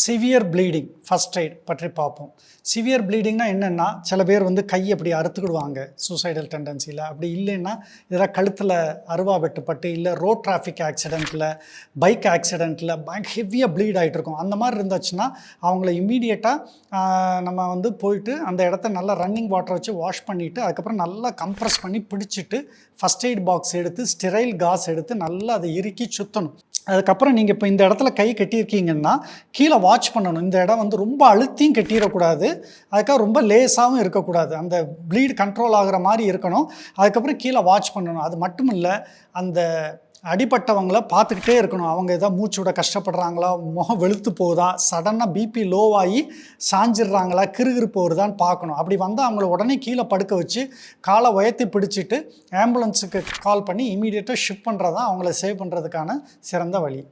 Severe bleeding first eight பற்றி பார்ப்போம். Severe ப்ளீடிங்னா என்னென்னா சில பேர் வந்து கை அப்படி அறுத்துக்கிடுவாங்க சூசைடல் டெண்டன்சியில் அப்படி இல்லைன்னா இதெல்லாம் கழுத்தில் அருவா வெட்டுப்பட்டு இல்லை ரோட் டிராஃபிக் ஆக்சிடெண்ட்டில் பைக் ஆக்சிடெண்ட்டில் பயங்க ஹெவியாக ப்ளீட் ஆகிட்டு இருக்கும் அந்த மாதிரி இருந்துச்சுன்னா அவங்கள இம்மீடியட்டாக நம்ம வந்து போயிட்டு அந்த இடத்த நல்லா ரன்னிங் வாட்டர் வச்சு வாஷ் பண்ணிவிட்டு அதுக்கப்புறம் நல்லா கம்ப்ரஸ் பண்ணி பிடிச்சிட்டு ஃபஸ்ட் எய்ட் பாக்ஸ் எடுத்து ஸ்டெரைல் காஸ் எடுத்து நல்லா அதை இறுக்கி சுற்றணும் அதுக்கப்புறம் நீங்கள் இப்போ இந்த இடத்துல கை கட்டியிருக்கீங்கன்னா கீழே வாட்ச் பண்ணணும். இந்த இடம் வந்து ரொம்ப அழுத்தியும் கட்டிடக்கூடாது. அதுக்காக ரொம்ப லேசாகவும் இருக்கக்கூடாது. அந்த ப்ளீடு கண்ட்ரோல் ஆகிற மாதிரி இருக்கணும். அதுக்கப்புறம் கீழே வாட்ச் பண்ணணும். அது மட்டும் இல்லை அந்த அடிப்பட்டவங்கள பார்த்துக்கிட்டே இருக்கணும். அவங்க ஏதாவது மூச்சு விட கஷ்டப்படுறாங்களா முகம் வெளுத்து போகுதா சடனாக பிபி லோவாகி சாஞ்சிடுறாங்களா கிருகிருப்பு வருதான்னு பார்க்கணும். அப்படி வந்தால் அவங்கள உடனே கீழே படுக்க வச்சு காலை உயர்த்தி பிடிச்சிட்டு ஆம்புலன்ஸுக்கு கால் பண்ணி இமீடியட்டாக ஷிஃப்ட் பண்ணுறது தான் அவங்கள சேவ் பண்ணுறதுக்கான சிறந்த வழி.